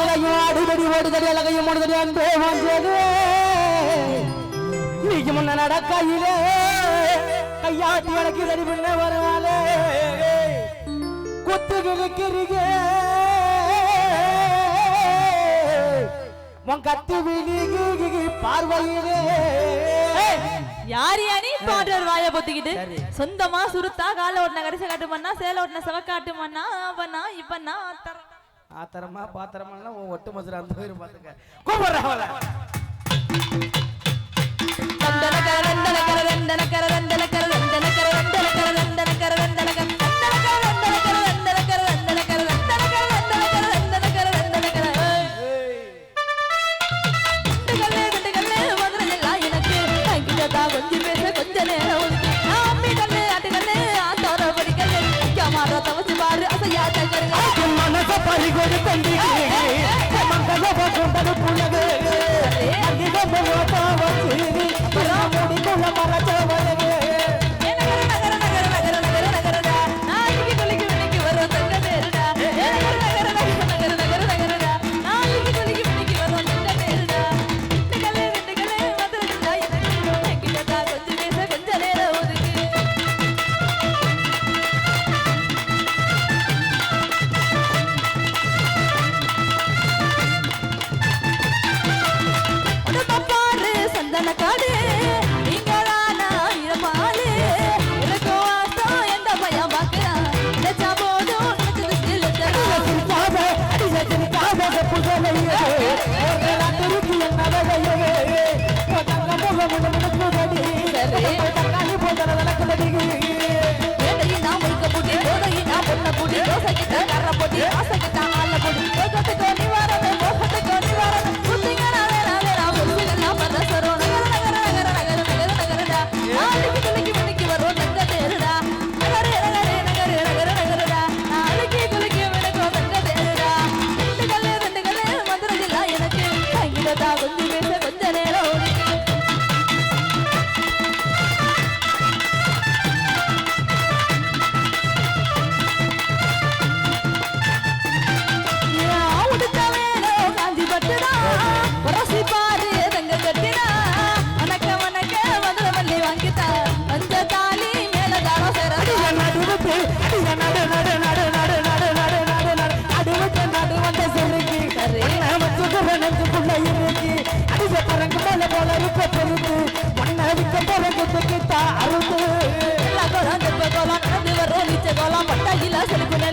ஆத்திரையும் அடிதடி ஓடுதடி அழகையும் ஓடுதடி அன்பே வந்தது நீக்கு முன்ன நடக்கையிலே கையாட்டி எனக்கு தடி பின்ன வருவாளே. குத்து கிழக்கிறீங்க உன் கத்து விழிகு பார்வையிலே. யார் யானி தோன்றர் வாய பொத்திக்கிட்டு? சொந்தமா சுருத்தா கால ஓட்டின கடிச காட்டு மண்ணா சேல ஓட்டின செவக்காட்டு மண்ணா அவனா இப்பனா தர ஆத்தரமா பாத்திரமா ஒட்டு மதுரை அந்த பேர் பார்த்துக்க. கூப்பிடுறேன்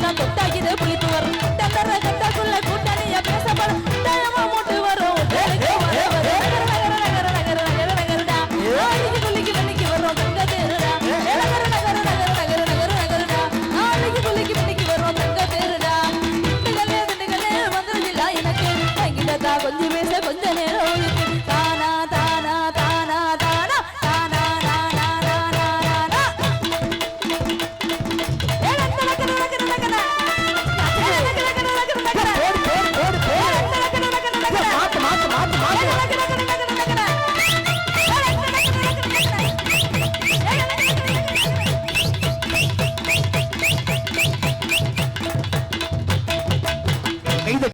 தொட்டா தொட்டா இது புளித்து வரும் தந்தர கட்டக்குள்ள கூட்டணிய பேசப்படும் தயமா மூட்டு வரும் கொஞ்சம் பேச கொஞ்ச நேரம்